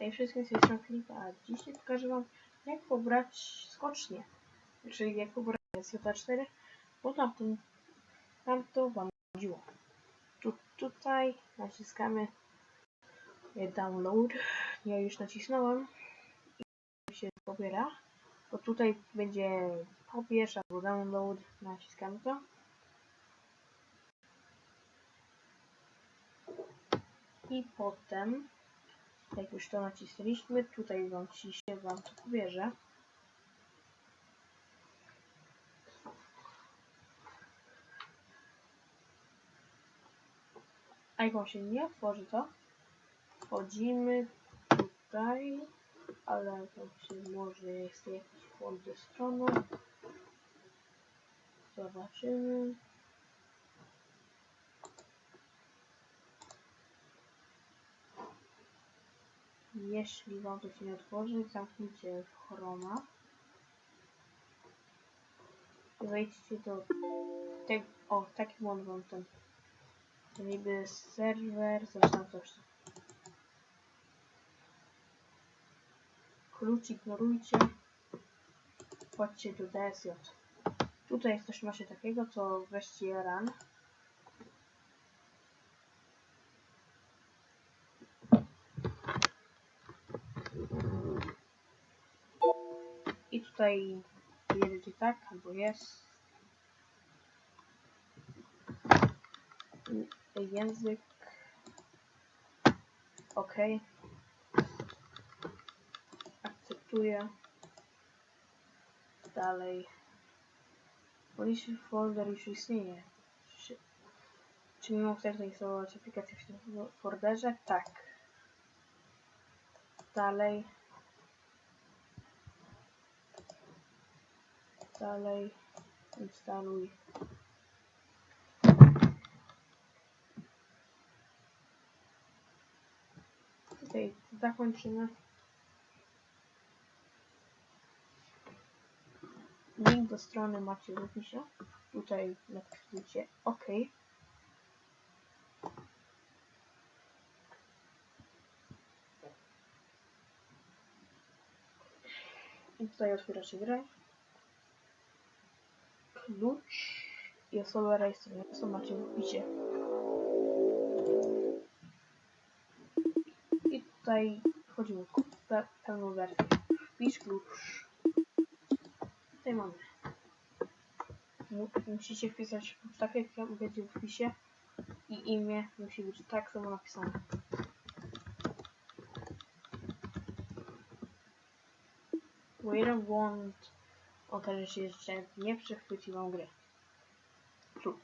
Hej wszystkim, z tej Filipa, a dzisiaj pokażę wam jak pobrać skocznie. Czyli jak pobrać SJ4, bo tam to, tam to wam chodziło. Tu, tutaj naciskamy download. Ja już nacisnąłem i się pobiera. Bo tutaj będzie pobierz albo download. Naciskamy to. I potem jak już to nacisnęliśmy, tutaj wam ci się wam to pobierze. A jak się nie otworzy to, wchodzimy tutaj, ale to się może jest jakiś błąd ze stroną. Zobaczymy. Jeśli wam to się nie otworzy, zamknijcie Chroma. Wejdźcie do tego, o, taki błąd wam ten, niby serwer, coś tam, coś tam. Klucz ignorujcie. Chodźcie do DSJ. Tutaj jest coś macie takiego, co weźcie run. I tutaj jedziecie tak, albo jest. Język. OK. Akceptuję. Dalej. Policy folder już istnieje. Czy, czy mimo chcesz zainstalować aplikację w tym folderze? Tak. Dalej. Dalej. Instaluj. Tutaj zakończymy. Link do strony macie w opisie. Tutaj napiszcie OK. I tutaj otwieracie grę. Klucz i osobę rejestrującą macie w opisie. I tutaj wchodzimy w pe pełną wersję. Wpisz klucz. Tutaj mamy. Mu- Musicie wpisać tak jak będzie w wpisie i imię musi być tak samo napisane. Wait want okaże się, że nie przechwyci wam gry. Klucz.